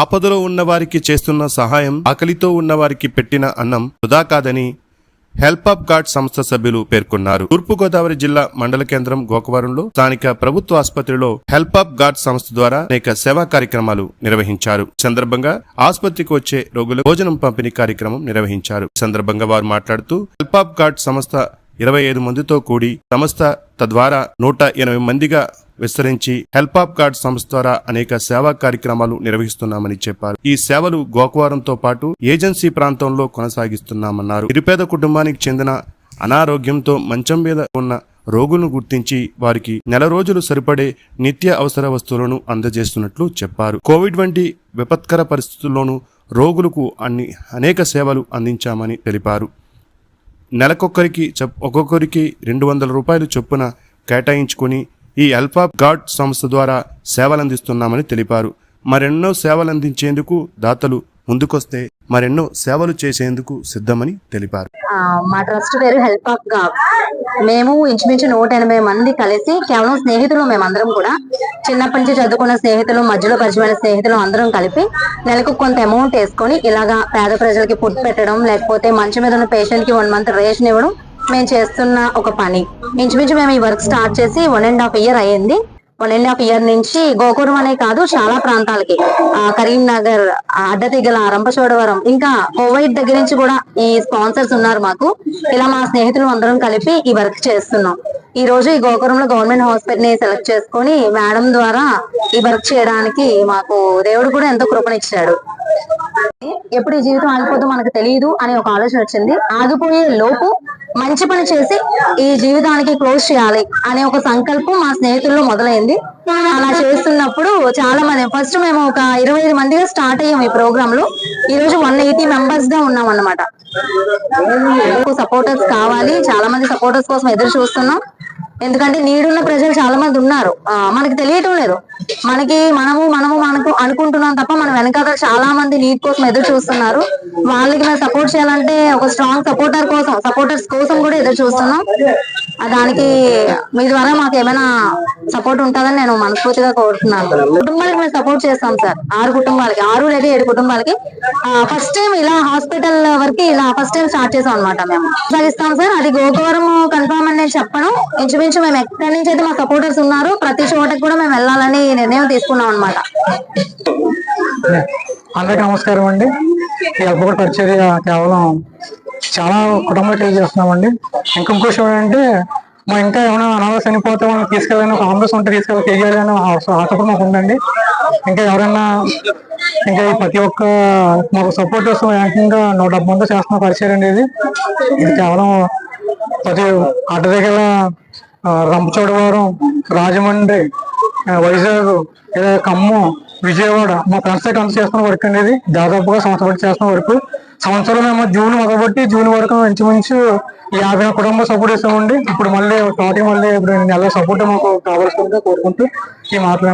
ఆపదలో ఉన్నవారికి చేస్తున్న సహాయం ఆకలితో ఉన్నవారికి పెట్టిన అన్నం వృధా కాదని హెల్ప్ అప్ గాడ్ సంస్థ సభ్యులు పేర్కొన్నారు. తూర్పుగోదావరి జిల్లా మండల కేంద్రం గోకవరంలో స్థానిక ప్రభుత్వ ఆసుపత్రిలో హెల్ప్ అప్ గాడ్ సంస్థ ద్వారా అనేక సేవా కార్యక్రమాలు నిర్వహించారు. సందర్భంగా ఆసుపత్రికి వచ్చే రోగులకు భోజనం పంపిణీ కార్యక్రమం నిర్వహించారు. సందర్భంగా వారు మాట్లాడుతూ హెల్ప్ అప్ గాడ్ సంస్థ ఇరవై ఐదు మందితో కూడి సంస్థ తద్వారా నూట ఎనభై మందిగా విస్తరించి హెల్ప్ ఆఫ్ గార్డ్ సంస్థ ద్వారా అనేక సేవా కార్యక్రమాలు నిర్వహిస్తున్నామని చెప్పారు. ఈ సేవలు గోకవరంతో పాటు ఏజెన్సీ ప్రాంతంలో కొనసాగిస్తున్నామన్నారు. నిరుపేద కుటుంబానికి చెందిన అనారోగ్యంతో మంచం మీద ఉన్న రోగులను గుర్తించి వారికి నెల రోజులు సరిపడే నిత్య అవసర వస్తువులను అందజేస్తున్నట్లు చెప్పారు. కోవిడ్ వంటి విపత్కర పరిస్థితుల్లోనూ రోగులకు అన్ని అనేక సేవలు అందించామని తెలిపారు. నెలకొక్కరికి చెప్ ఒక్కొక్కరికి రెండు వందల రూపాయలు చొప్పున కేటాయించుకొని ఈ అల్ఫా గాడ్ సంస్థ ద్వారా సేవలందిస్తున్నామని తెలిపారు. మరెన్నో సేవలందించేందుకు దాతలు ముందుకొస్తే మరెన్నో సేవలు చేసేందుకు సిద్ధమని తెలిపారు. మా ట్రస్ట్ పేరు హెల్ప్ ఆఫ్ గాడ్. మేము ఇంచుమించు నూట ఎనభై మంది కలిసి కేవలం స్నేహితులు మేమందరం కూడా చిన్నప్పటి నుంచి చదువుకున్న స్నేహితులు మధ్యలో పరిచయమైన స్నేహితులు అందరం కలిపి నెలకు కొంత అమౌంట్ వేసుకొని ఇలాగా పేద ప్రజలకి ఫుడ్ పెట్టడం లేకపోతే మంచి మీద ఉన్న పేషెంట్కి వన్ మంత్ రేషన్ ఇవ్వడం మేము చేస్తున్న ఒక పని. ఇంచుమించు మేము ఈ వర్క్ స్టార్ట్ చేసి వన్ అండ్ హాఫ్ ఇయర్ అయ్యింది. వన్ అండ్ హాఫ్ ఇయర్ నుంచి గోకురం అనే కాదు చాలా ప్రాంతాలకి. ఆ, కరీంనగర్ ఆ, అడ్డతిగల రంపచోడవరం ఇంకా కోవైట్ దగ్గర నుంచి కూడా ఈ స్పాన్సర్స్ ఉన్నారు మాకు. ఇలా మా స్నేహితులు అందరం కలిపి ఈ వర్క్ చేస్తున్నాం. ఈ రోజు ఈ గోకురంలో గవర్నమెంట్ హాస్పిటల్ని సెలెక్ట్ చేసుకొని మేడం ద్వారా ఈ వర్క్ చేయడానికి మాకు దేవుడు కూడా ఎంతో కృపనిచ్చాడు. ఎప్పుడు ఈ జీవితం ఆగిపోతుందో మనకు తెలియదు అనే ఒక ఆలోచన వచ్చింది. ఆగిపోయే లోపు మంచి పని చేసి ఈ జీవితానికి క్లోజ్ చేయాలి అనే ఒక సంకల్పం మా స్నేహితుల్లో మొదలైంది. అలా చేస్తున్నప్పుడు చాలా మంది ఫస్ట్ మేము ఒక ఇరవై ఐదు మందిగా స్టార్ట్ అయ్యాం ఈ ప్రోగ్రామ్లో. ఈ రోజు వన్ ఎయిటీ మెంబర్స్గా ఉన్నాం అన్నమాట. సపోర్టర్స్ కావాలి చాలా మంది సపోర్టర్స్ కోసం ఎదురు చూస్తున్నాం. ఎందుకంటే నీడున్న ప్రజలు చాలా మంది ఉన్నారు. మనకి తెలియటం లేదు. మనకి మనము మనము మనకు అనుకుంటున్నాం తప్ప మన వెనకాల చాలా మంది నీట్ కోసం ఎదురు చూస్తున్నారు. వాళ్ళకి మేము సపోర్ట్ చేయాలంటే ఒక స్ట్రాంగ్ సపోర్టర్ కోసం సపోర్టర్స్ కోసం కూడా ఎదురు చూస్తున్నాం. దానికి మీ ద్వారా మాకు ఏమైనా సపోర్ట్ ఉంటుందని నేను మనస్ఫూర్తిగా కోరుతున్నాను. కుటుంబాలకు మేము సపోర్ట్ చేస్తాం సార్. ఆరు కుటుంబాలకి ఆరు లేదా ఏడు కుటుంబాలకి. ఫస్ట్ టైం ఇలా హాస్పిటల్ వరకు ఇలా ఫస్ట్ టైం స్టార్ట్ చేసాం అనమాట మేము. సాగిస్తాం సార్. అది గోకవరం కన్ఫర్మ్ అని నేను చెప్పను. ఇంచుమించు మేము ఎక్కడి నుంచి అయితే మా సపోర్టర్స్ ఉన్నారు ప్రతి చోటకి కూడా మేము వెళ్ళాలని నిర్ణయం తీసుకున్నాం అనమాట అందరికీ నమస్కారం అండి. ఈ పరిచర్య కేవలం చాలా కుటుంబాలు తెలియజేస్తున్నామండి ఇంకా ఇంకో విషయం ఏంటంటే మా ఇంకా ఏమైనా అనాథ చనిపోతే మనం తీసుకెళ్ళాలని ఒక ఆంబులెన్స్ ఉంటే తీసుకెళ్ళి తెలియాలని ఆశపడి మాకు ఉందండి. ఇంకా ఎవరైనా ఇంకా ప్రతి ఒక్క మాకు సపోర్ట్ కోసం ఏకంగా నూట డెబ్బై మంది చేస్తున్న పరిచయం అండి ఇది. ఇది కేవలం ప్రతి అడ్డ దగ్గర రంపచోడవరం రాజమండ్రి వైజాగ్ ఖమ్మం విజయవాడ మా ఫ్రెండ్స్ కలిసి చేస్తున్న వర్క్ అనేది దాదాపుగా సంవత్సరం వరకు చేస్తున్న వర్క్. సంవత్సరం మేము జూన్ మొదలుపెట్టి జూన్ వరకు ఇంచుమించు యాభై కుటుంబ సపోర్ట్ ఇస్తామండి ఇప్పుడు మళ్ళీ స్టార్టింగ్ మళ్ళీ ఇప్పుడు నెల సపోర్ట్ మాకు కావాల్సిందిగా కోరుకుంటూ ఈ మాటలు